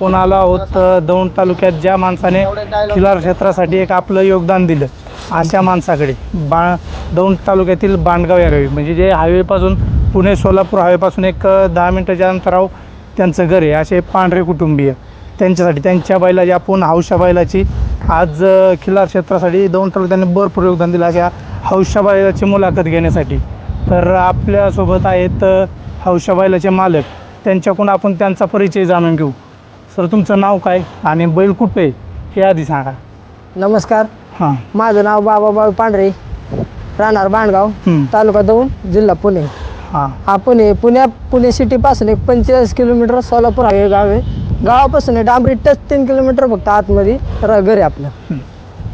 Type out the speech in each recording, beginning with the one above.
आपण आलो आहोत दौंड तालुक्यात ज्या माणसाने खिलार क्षेत्रासाठी एक आपलं योगदान दिलं अशा माणसाकडे. बा दौंड तालुक्यातील बांडगाव या गावी. म्हणजे जे हायवेपासून पुणे सोलापूर हायवेपासून एक दहा मिनटाच्या अंतरावर त्यांचं घर आहे. असे पांढरे कुटुंबीय. त्यांच्यासाठी त्यांच्या बैलाची आपण हौशा बैलाची आज खिलार क्षेत्रासाठी दौंड तालुक्याने भरपूर योगदान दिलं. अशा हौशा बैलाची मुलाखत घेण्यासाठी. तर आपल्यासोबत आहेत हौशा बैलाचे मालक. त्यांच्याकडून आपण त्यांचा परिचय जाणून घेऊ. सर तुमचं नाव काय आणि बैल कुठे आहे हे आधी सांगा. नमस्कार. हां. माझं नाव बाबाबाई पांढरे राहणार बांडगाव हं. तालुका दौंड जिल्हा पुणे. हां. हे पुण्या पुणे सिटीपासून एक पंचेचाळीस किलोमीटर सोलापूर हायवे गाव आहे. गावापासून हे डांबरी टच तीन किलोमीटर फक्त आतमध्ये र घर आहे आपलं.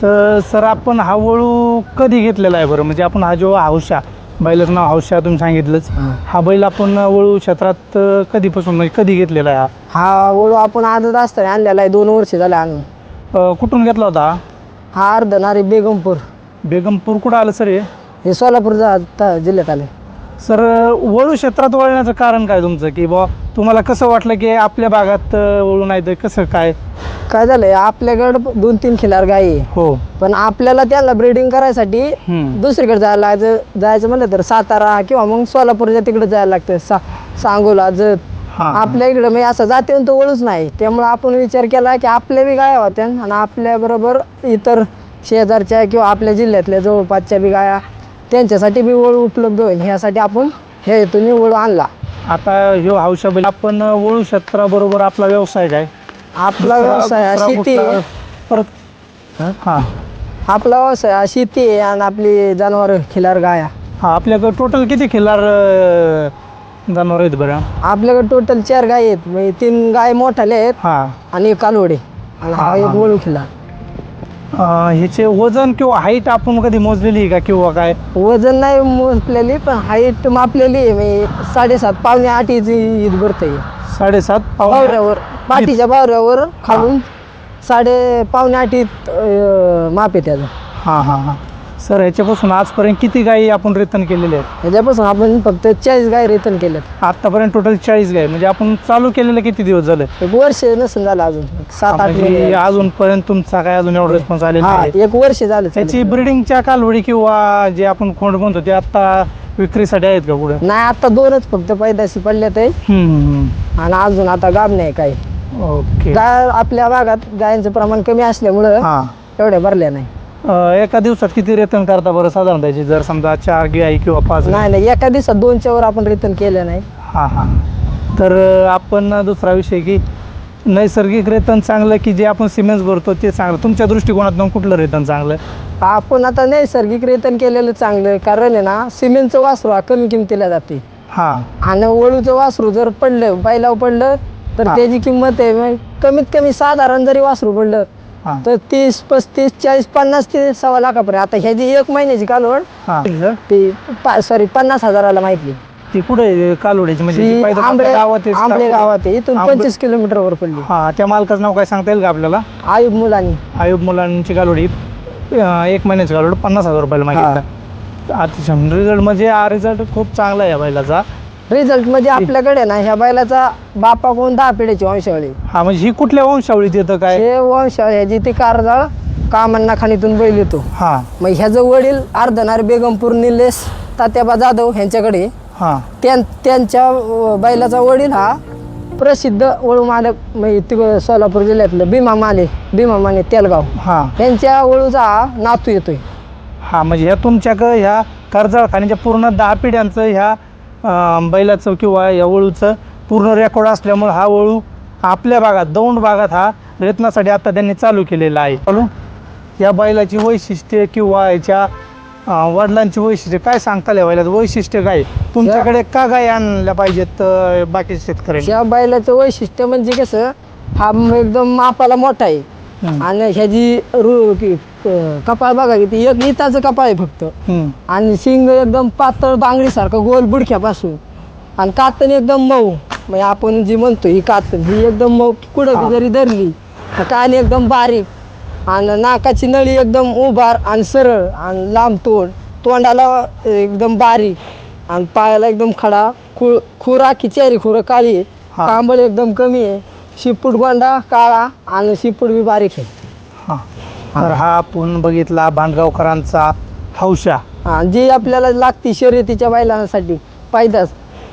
तर सर आपण हा वळू कधी घेतलेला आहे बरं? म्हणजे आपण हा जो हौशा बैलाचं नाव हौशा तुम्ही सांगितलंच. हा. बैल आपण वळू क्षेत्रात कधीपासून म्हणजे कधी घेतलेला आहे हा? हा ओळू आपण आदत असताना आणलेला आहे दोन वर्ष झाले आणून. अ, कुठून घेतला होता? हा? हा अर्धनारी बेगमपूर. बेगमपूर कुठं आलं सर हे? हे सोलापूर जा- ता- जिल्ह्यात आले. सर वळू क्षेत्रात वळण्याचं कारण काय तुमचं? की बा तुम्हाला कसं वाटलं की आपल्या भागात वळू नाही तर कसं काय? काय झालंय आपल्याकडं दोन तीन खिलार गाई आहे. हो. पण आपल्याला त्याला ब्रीडिंग करायसाठी. दुसरीकडे जायला लागायचं जायचं म्हणलं तर सातारा किंवा मग सोलापूरच्या तिकडे जायला लागतं. सा सांगोला जत. हां आपल्या इकडे म्हणजे असं जाते तो वळूच नाही. त्यामुळे आपण विचार केला की आपल्या बी गाया होत्या आणि आपल्याबरोबर इतर शेजारच्या किंवा आपल्या जिल्ह्यातल्या जवळपासच्या बी गाया त्यांच्यासाठी बी वळू उपलब्ध होईल. ह्यासाठी आपण हे हेतून वळू आणला. आता ह्यो हौशा बैल आपण वळू क्षेत्राबरोबर आपला व्यवसाय काय? आपला व्यवसाय हा दुसरा शेती. कुठला? आहे. परत हां? आपला व्यवसाय हा शेती आहे आणि आपली जनावर खिलार गाया. हां आपल्याकडे टोटल किती खिल्लार जनावर आहेत बरं? आपल्याकडे टोटल चार गाय आहेत. म्हणजे तीन गाय मोठाले आहेत हां. आणि एक कालवडे. आणि हा एक वळू खिल्लार अं, ह्याचे वजन किंवा हाईट आपण कधी मोजलेली आहे का किंवा काय? वजन नाही मोजलेली पण हाईट मापलेली आहे. साडेसात पावणे आठ इंच ईद भरत आहे साडेसात पाव बावऱ्यावर पाठीच्या बावऱ्यावर खालून साडे पावणे आठ अं, माप आहे त्याचं. हां हां हां. सर ह्याच्यापासून आजपर्यंत किती गायी आपण रिटर्न केलेले आहेत? ह्याच्यापासून आपण फक्त चाळीस गाय रिटर्न केल्यात. आत्तापर्यंत टोटल चाळीस गाय. म्हणजे आपण चालू केलेले किती दिवस झाले? एक वर्ष नसून झालं अजून. सात आठ म्हणजे महिने अजूनपर्यंत तुमचा काय अजून एवढा रिस्पॉन्स आलेला हा नाही? एक वर्ष झालं त्याची. ब्रिडिंगच्या कालवडी किंवा जे आपण खोंड म्हणतो ते आता विक्रीसाठी आहेत का पुढे? नाही आता दोनच फक्त पैदाशी पडल्यात आहे. आणि अजून आता गाब नाही काही. ओके. गाय आपल्या भागात गायांचं प्रमाण कमी असल्यामुळं हां. एवढ्या भरल्या नाही. एका दिवसात किती रिटर्न करता बरं साधारण त्याची? जर समजा चार गाई किंवा पाच गाई? नाही नाही एका दिवसात दोनच्या वर आपण रिटर्न केलं नाही. हां हां. तर आपण दुसरा विषय की नैसर्गिक रेतन चांगलं की जे आपण सिमेंट भरतो ते चांगलं? तुमच्या दृष्टिकोनातून कुठलं रेतन चांगलं? आपण आता नैसर्गिक रिटर्न केलेलं चांगलं कारण आहे ना सिमेंटचं वासरू हा कमी किमतीला जाते. हां. आणि वळूचं वासरू जर पडलं बैलावर पडलं तर हा. त्याची किंमत आहे म्हणजे कमीत कमी साधारण जरी वासरू पडलं हां. तर तीस पस्तीस चाळीस पन्नास ते सव्वा लाखापर्यंत. आता ह्याची एक महिन्याची कालवड हां. ती सॉरी पन्नास हजाराला माहिती ती कुठे कालवडीची म्हणजे ती आंबळे गावात आहे आंबळे गावात आहे. इथून आंबळे- पंचवीस किलोमीटर वर पडली. हां त्या मालकाचं नाव काय सांगता येईल का आपल्याला? आयुब मुलांनी. आयुब मुलांची कालोडी अं, एक महिन्याची कालोड पन्नास हजार रुपयाला मागितलं. अतिशय रिझल्ट म्हणजे हा रिझल्ट खूप चांगला आहे या बैलाचा. रिझल्ट म्हणजे आपल्याकडे ना ह्या बैलाचा बापा कोण? दहा पिढ्याची वंशावळी. हा म्हणजे ही कुठल्या वंशावळीत येतं काय? हे वंशावळी ह्याची ती कारजाळ कामांना खाणीतून बैल येतो. हां. मग ह्याचं वडील अर्धनार बेगमपूर निलेश तात्याबा जाधव ह्यांच्याकडे. हां. त्यां त्यांच्या अं, बैलाचा वडील हा प्रसिद्ध वळू मालक म्हणजे तिकडं सोलापूर जिल्ह्यातलं भीमा माने भीमा माने तेलगाव. हां. त्यांच्या वळूचा हा नातू येतोय. हा म्हणजे ह्या तुमच्याकडं ह्या कर्जाळ खाण्याच्या पूर्ण दहा पिढ्यांचं ह्या बैलाचं किंवा या वळूचं पूर्ण रेकॉर्ड असल्यामुळं हा वळू आपल्या भागात दौंड भागात हा रेतनासाठी आता त्यांनी चालू केलेला आहे. चालू? या बैलाची वैशिष्ट्ये किंवा याच्या वडिलांची वैशिष्ट्ये काय सांगता या बैलाचं? वैशिष्ट्य काय? तुमच्याकडे का गाय आणल्या पाहिजेत बाकी शेतकऱ्यांनी? या बैलाचं वैशिष्ट्य म्हणजे कसं हा एकदम मापाला मोठा आहे. आणि ह्याची रू की कपाळ बघा किती एक इताचं कपाळ आहे फक्त. हम्म. आणि शिंग एकदम पातळ बांगडीसारखं गोल बुडक्यापासून. आणि कातण एकदम मऊ. म्हणजे आपण जी म्हणतो ही कातण ही एकदम मऊ कुठं बी जरी धरली तर कान एकदम बारीक. आणि नाकाची नळी एकदम उभार आणि सरळ आणि लांब तोंड. तोंडाला एकदम बारीक. आणि पायाला एकदम खडा खु खुरा की चेरी खुरं काळी आहे. हा. कांबळ एकदम कमी आहे. शिपूट गोंडा काळा आणि शिपूट बी बारीक आहे. हां. तर हा आपण बघितला भांडगावकरांचा हौशा हा, जी आपल्याला लागती शर्यतीच्या बैलांसाठी पायदास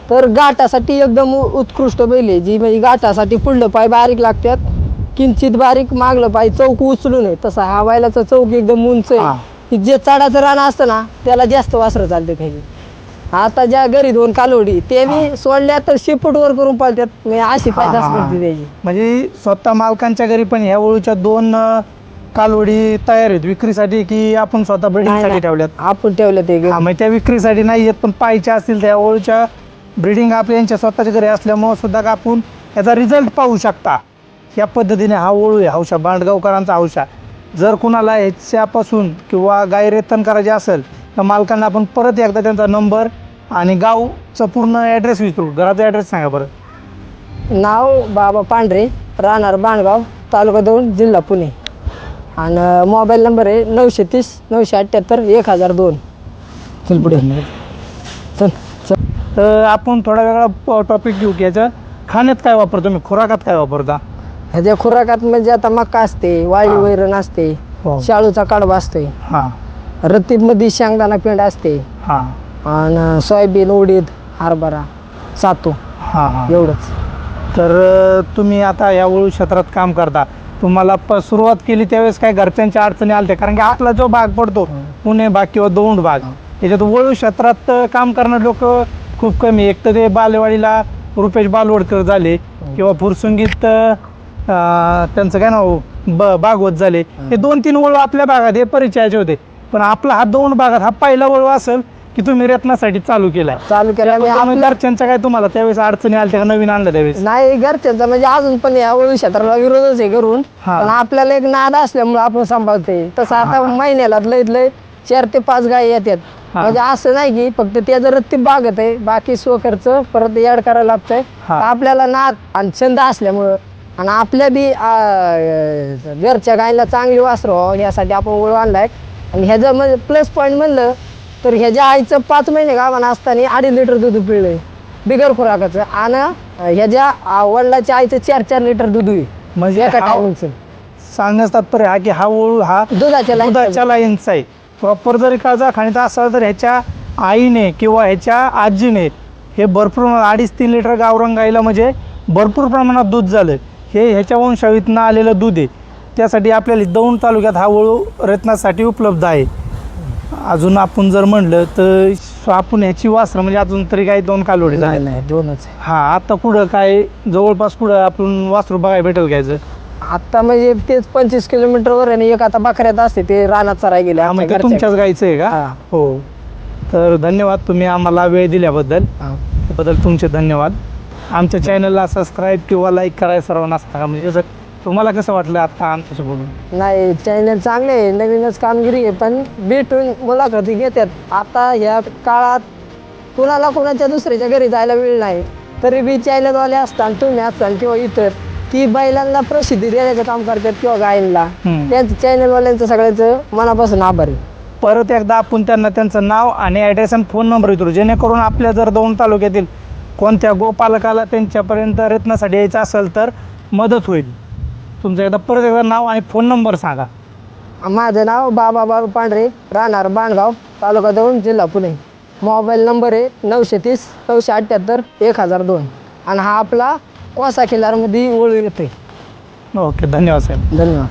तर गाठासाठी एकदम उ- उत्कृष्ट बैल आहे. जी म्हणजे गाठासाठी पुढलं पाय बारीक लागतात किंचित बारीक मागलं पाय चौक उचलून आहे. तसा हा बैलाचा चौक एकदम उंच हा. आहे. की जे चढाचं रान असतं ना त्याला जास्त वासरं चालते काही. आता ज्या घरी दोन कालोडी ते मी सोडल्या तर शिपूटवर करून पाळतात. म्हणजे अशी त्याची. म्हणजे स्वतः मालकांच्या घरी पण ह्या ओळीच्या दोन अं, कालवडी तयार आहेत विक्रीसाठी की आपण स्वतः नाही, ब्रिडिंगसाठी नाही. ठेवल्यात? आपण ठेवलं ते हा मग त्या विक्रीसाठी नाही येत पण पाहिजे असतील त्या ओळीच्या ब्रिडिंग आपल्या यांच्या स्वतःच्या घरी असल्यामुळं सुद्धा का आपण याचा रिझल्ट पाहू शकता. या पद्धतीने हा ओळू आहे हौशा बांडगावकरांचा हौशा जर कुणाला ह्याच्यापासून किंवा गाय रेतन करायची असेल तर मालकांना आपण परत एकदा त्यांचा नंबर आणि गावचं पूर्ण ॲड्रेस विचारू. घराचा ॲड्रेस सांगा बरं. नाव बाबा पांढरे राहणार बाणगाव तालुका दौंड जिल्हा पुणे. आणि मोबाईल नंबर आहे नऊशे तीस नऊशे अठ्ठ्याहत्तर एक हजार दोन. चल पुढे. चल. चल. तर आपण थोडा वेगळा टॉपिक घेऊ की याचं. खाण्यात काय वापरतो? तुम्ही खुराकात काय वापरता? ह्याच्या खुराकात म्हणजे आता मका असते वाळी हा. वैरण असते हो. शाळूचा कडबा असते हां. रतीबमध्ये शेंगदाणा पेंड असते. हां. आणि सोयाबीन उडीद हरभरा सातू. हां हां. एवढंच. तर अ, तुम्ही आता या वळू क्षेत्रात काम करता. तुम्हाला प सुरुवात केली त्यावेळेस काय घरच्यांच्या अडचणी आल्या कारण की आपला जो भाग पडतो पुणे भाग किंवा दौंड भाग याच्यात वळू क्षेत्रात अ, काम करणारे लोक खूप कमी. एक तर ते बालेवाडीला रुपेश बालवडकर झाले किंवा फुरसुंगीत अ, त्यांचं काय नाव ब भागवत झाले. हे. दोन तीन वळू आपल्या भागात हे परिचयाचे होते. पण आपला हा दौंड भागात हा पहिला वळू असेल की तुम्ही रत्नासाठी चालू केलाय. चालू केलं मी त्यामुळे आपल्या घरच्यांच्या काय तुम्हाला त्यावेळेस अडचणी आल्या का नवीन आणलं त्यावेळेस? नाही घरच्यांचा म्हणजे अजून पण या वळू क्षेत्राला विरोधच आहे करून. पण आपल्याला एक नाद असल्यामुळे आपण सांभाळते तसं आता महिन्याला लयत लय चार ते पाच गाय येतात. म्हणजे असं नाही की फक्त त्या जर ती बागत आहे बाकी सो खर्च परत ऍड करायला लागतंय. आपल्याला नाद आणि छंद असल्यामुळं आणि आपल्या बी घरच्या गायला चांगली वासर यासाठी आपण वळू आणलाय. आणि ह्याचं म्हणजे प्लस पॉईंट म्हणलं तर ह्याच्या आईचं पाच महिने गावानं असताना अडीच लिटर दूध पिळलंय बिगर खुराकाचं. आणि ह्याच्या वडिलाच्या आईचं चार चार लिटर दूध होईल म्हणजे एका टायमिंगचं सांगण्याचं तात्पर्य हा की हा ओळू हा दुधाच्या दुधाच्या लाईनचा आहे. प्रॉपर जरी काळजा खाणीचा असाल तर ह्याच्या आईने किंवा ह्याच्या आजीने हे भरपूर प्रमाणात अडीच तीन लिटर गावरंग गाईला म्हणजे भरपूर प्रमाणात दूध झालं. हे ह्याच्या वंशावीतनं आलेलं दूध आहे त्यासाठी आपल्याला दौंड तालुक्यात हा वळू रत्नासाठी उपलब्ध आहे अजून आपण जर म्हणलं तर आपण ह्याची वासरं म्हणजे अजून तरी काही दोन कालोडी नाही नाही दोनच आहे. हा आता पुढं काय जवळपास पुढं आपण वासरू बघायला भेटेल घ्यायचं आता म्हणजे तेच पंचवीस किलोमीटरवर आणि एक आता बकऱ्यात असते ते रानात चराय गेले हा. तुमच्याच गायचं आहे का हा. हो तर धन्यवाद तुम्ही आम्हाला वेळ दिल्याबद्दल हा. त्याबद्दल तुमचे धन्यवाद आमच्या चॅनलला सबस्क्राईब किंवा लाईक करायला सर्वांना सांगा. म्हणजे जर तुम्हाला कसं वाटलं आता आमच्याशी बोलून नाही चॅनल चांगले आहे नवीनच कामगिरी आहे पण भेटून मुलाखती घेतात. आता ह्या काळात कुणाला कुणाच्या दुसऱ्याच्या घरी जायला वेळ नाही. तरी बी चॅनलवाले असतात तुम्ही असाल किंवा इतर ती बैलांना प्रसिद्धी देण्याचं काम करतात किंवा हम्म. त्यांचं चॅनलवाल्यांचं सगळ्याचं मनापासून आभार आहे. परत एकदा आपण त्यांना त्यांचं नाव आणि ॲड्रेस आणि फोन नंबर विचारू. जेणेकरून आपल्या जर दोन तालुक्यातील कोणत्या गोपालकाला त्यांच्यापर्यंत रत्नासाठी यायचं असेल तर मदत होईल. तुमचं एकदा परत एकदा नाव आणि फोन नंबर सांगा. माझं नाव बाबा बाबा पांढरे राहणार बाणगाव तालुका दौंड जिल्हा पुणे. मोबाईल नंबर आहे नऊशे तीस नऊशे अठ्ठ्याहत्तर एक हजार दोन. आणि हा आपला कोसा किल्लारमध्ये ओळू येतोय. ओके धन्यवाद साहेब. धन्यवाद.